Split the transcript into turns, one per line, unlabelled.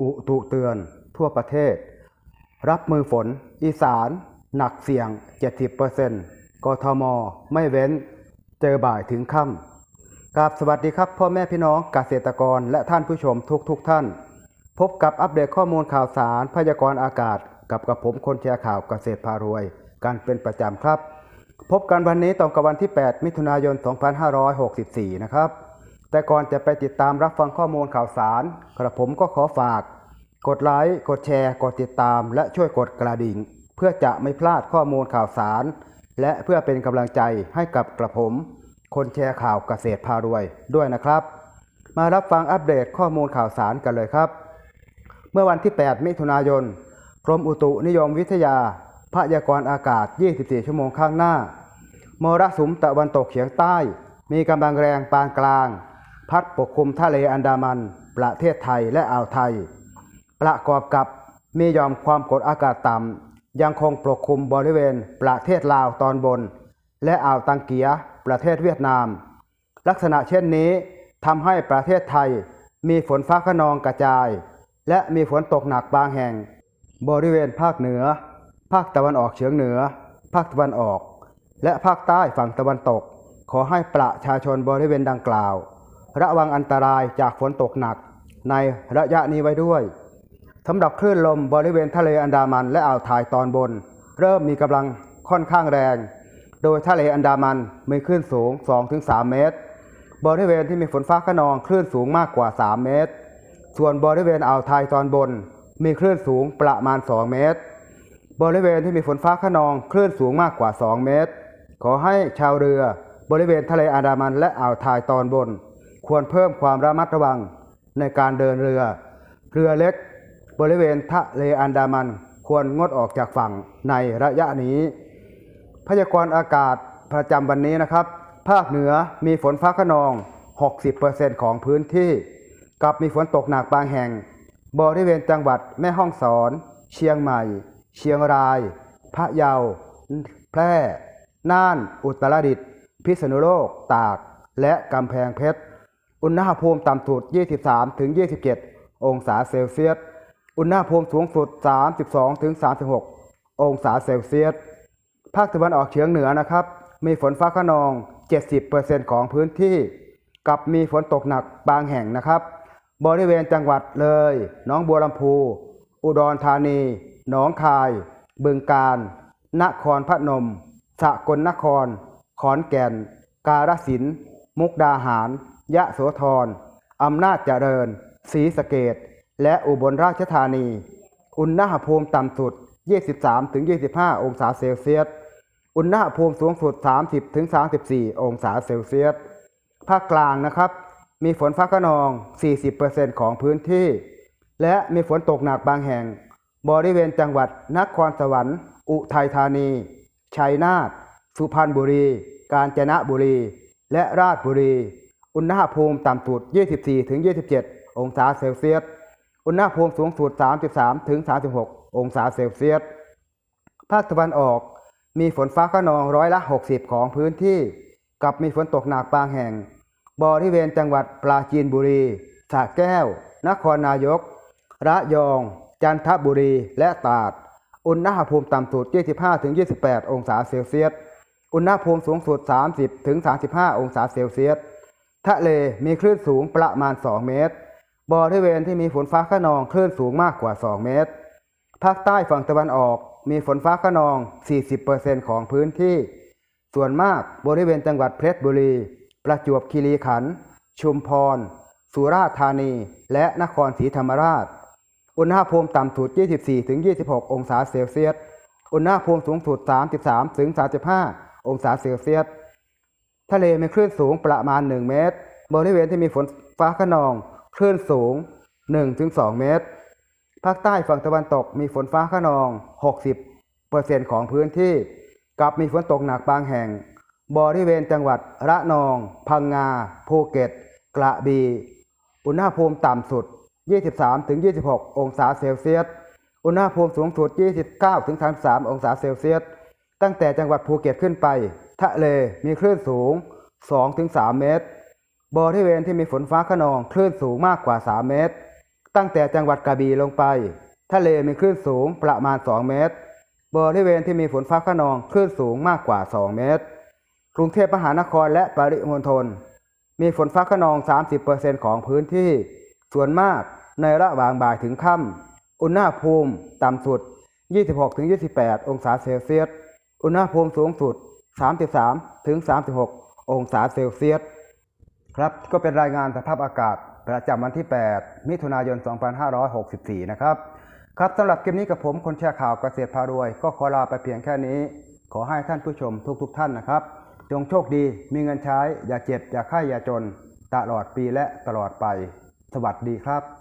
อุตุเตือน ทั่วประเทศ รับมือฝน อีสาน หนักเสี่ยง 70%กทม ไม่เว้น เจอบ่ายถึงค่ำกราบสวัสดีครับ พ่อแม่พี่น้องเกษตรกรและท่านผู้ชมทุกทุกๆท่าน พบกับอัปเดตข้อมูลข่าวสารพยากรณ์อากาศ กับกระผมคนแชร์ข่าวเกษตรพารวย กันเป็นประจำครับ พบกันวันนี้ตรงกับวันที่ 8 มิถุนายน 2564 นะครับ แต่ก่อนจะไปติดตามรับฟังข้อมูลข่าวสาร กระผมก็ขอฝาก กดไลค์ กดแชร์ กดติดตาม และช่วยกดกระดิ่ง เพื่อจะไม่พลาดข้อมูลข่าวสาร และเพื่อเป็นกำลังใจให้กับกระผม คนแชร์ข่าวเกษตรพารวยด้วยนะครับ มารับฟังอัปเดตข้อมูลข่าวสารกันเลยครับ เมื่อวันที่ 8 มิถุนายนกรมอุตุนิยมวิทยาพยากรณ์อากาศ 24 ชั่วโมงข้างหน้า มรสุมตะวันตกเฉียงใต้ มีกำลังแรงปานกลาง พัดปกคลุมทะเลอันดามัน ประเทศไทยและอ่าวไทย ประกอบกับมียอมความกดอากาศต่ำยังคงปกคลุมบริเวณประเทศลาวตอนบน และอ่าวตังเกียประเทศเวียดนาม ลักษณะเช่นนี้ทำให้ประเทศไทยมีฝนฟ้าขนองกระจาย และมีฝนตกหนักบางแห่ง บริเวณภาคเหนือ ภาคตะวันออกเฉียงเหนือ ภาคตะวันออก และภาคใต้ฝั่งตะวันตก ขอให้ประชาชนบริเวณดังกล่าว ระวังอันตรายจากฝนตกหนัก ในระยะนี้ไว้ด้วยสำหรับคลื่นลมบริเวณทะเลอันดามันและอ่าวไทยตอนบน เริ่มมีกำลังค่อนข้างแรง โดยทะเลอันดามันมีคลื่นสูง 2-3 เมตร บริเวณที่มีฝนฟ้าขนองคลื่นสูงมากกว่า 3 เมตร ส่วนบริเวณอ่าวไทยตอนบน มีคลื่นสูงประมาณ 2 เมตร บริเวณที่มีฝนฟ้าขนองคลื่นสูงมากกว่า 2 เมตร ขอให้ชาวเรือบริเวณทะเลอันดามันและอ่าวไทยตอนบน ควรเพิ่มความระมัดระวังในการเดินเรือ เรือเล็ก บริเวณทะเลอันดามันควรงดออกจากฝั่งในระยะนี้ พยากรณ์อากาศประจำวันนี้นะครับ ภาคเหนือมีฝนฟ้าขนอง 60%ของพื้นที่ กับมีฝนตกหนักบางแห่ง บริเวณจังหวัดแม่ฮ่องสอน เชียงใหม่ เชียงราย พะเยา แพร่ น่าน อุตรดิตถ์พิษณุโลก ตาก และกำแพงเพชร อุณหภูมิต่ำสุด 23-27 องศาเซลเซียส อุณหภูมิสูงสุด 32-36 องศาเซลเซียส ภาคตะวันออกเฉียงเหนือนะครับ มีฝนฟ้าขนอง 70%ของพื้นที่ กับมีฝนตกหนักบางแห่งนะครับ บริเวณจังหวัดเลยหนองบัวลำพู อุดรธานี หนองคาย บึงกาฬ นครพนม สกลนคร ขอนแก่น กาฬสินธุ์ มุกดาหาร ยะโสธรอำนาจเจริญศรีสะเกดและอุบลราชธานี อุณหภูมิต่ำสุด 23-25 องศาเซลเซียส อุณหภูมิสูงสุด 30-34 องศาเซลเซียส ภาคกลางนะครับ มีฝนฟ้าขนอง 40%ของพื้นที่ และมีฝนตกหนักบางแห่ง บริเวณจังหวัดนครสวรรค์ อุทัยธานี ชัยนาท สุพรรณบุรี กาญจนบุรี และราชบุรี อุณหภูมิต่ำสุด 24-27 องศาเซลเซียส อุณหภูมิสูงสุด 33-36 องศาเซลเซียส ภาคตะวันออกมีฝนฟ้าขนองร้อยละ 60 ของพื้นที่ กับมีฝนตกหนักบางแห่ง บริเวณจังหวัดปราจีนบุรีสระแก้ว นครนายก ระยอง จันทบุรี และตราด อุณหภูมิต่ำสุด 25-28 องศาเซลเซียส อุณหภูมิสูงสุด 30-35 องศาเซลเซียส ทะเลมีคลื่นสูงประมาณ 2 เมตร บริเวณที่มีฝนฟ้าขนองคลื่นสูงมากกว่า 2 เมตร ภาคใต้ฝั่งตะวันออกมีฝนฟ้าขนอง 40%ของพื้นที่ ส่วนมากบริเวณจังหวัดเพชรบุรี ประจวบคีรีขันธ์ ชุมพร สุราษฎร์ธานี และนครศรีธรรมราช อุณหภูมิต่ำสุด 24-26 องศาเซลเซียส อุณหภูมิสูงสุด 33-35 องศาเซลเซียส ทะเลมีคลื่นสูงประมาณ 1 เมตร บริเวณที่มีฝนฟ้าขนอง คลื่นสูง 1-2 เมตร ภาคใต้ฝั่งตะวันตกมีฝนฟ้าขนอง 60%ของพื้นที่ กับมีฝนตกหนักบางแห่ง บริเวณจังหวัดระนอง พังงา ภูเก็ต กระบี่ อุณหภูมิต่ำสุด 23-26 องศาเซลเซียส อุณหภูมิสูงสุด 29-33 องศาเซลเซียส ตั้งแต่จังหวัดภูเก็ตขึ้นไป ทะเลมีคลื่นสูง 2-3 เมตร บริเวณที่มีฝนฟ้าขนองคลื่นสูงมากกว่า 3 เมตร ตั้งแต่จังหวัดกระบี่ลงไป ทะเลมีคลื่นสูงประมาณ 2 เมตร บริเวณที่มีฝนฟ้าขนองคลื่นสูงมากกว่า 2 เมตร กรุงเทพมหานครและปริมณฑลมีฝนฟ้าขนอง 30%ของพื้นที่ ส่วนมากในระหว่างบ่ายถึงค่ำอุณหภูมิ ต่ำสุด 26-28 องศาเซลเซียส อุณหภูมิสูงสุด 33-36 องศาเซลเซียส ครับ ก็เป็นรายงานสภาพอากาศ ประจำวันที่ 8 มิถุนายน 2564 นะครับ ครับสำหรับคลิปนี้กับผมคนแชร์ข่าวเกษตรพารวย ก็ขอลาไปเพียงแค่นี้ ขอให้ท่านผู้ชมทุกๆทท่านนะครับ จงโชคดี มีเงินใช้ อย่าเจ็บ อย่าไข้ อย่าจน ตลอดปีและตลอดไป สวัสดีครับ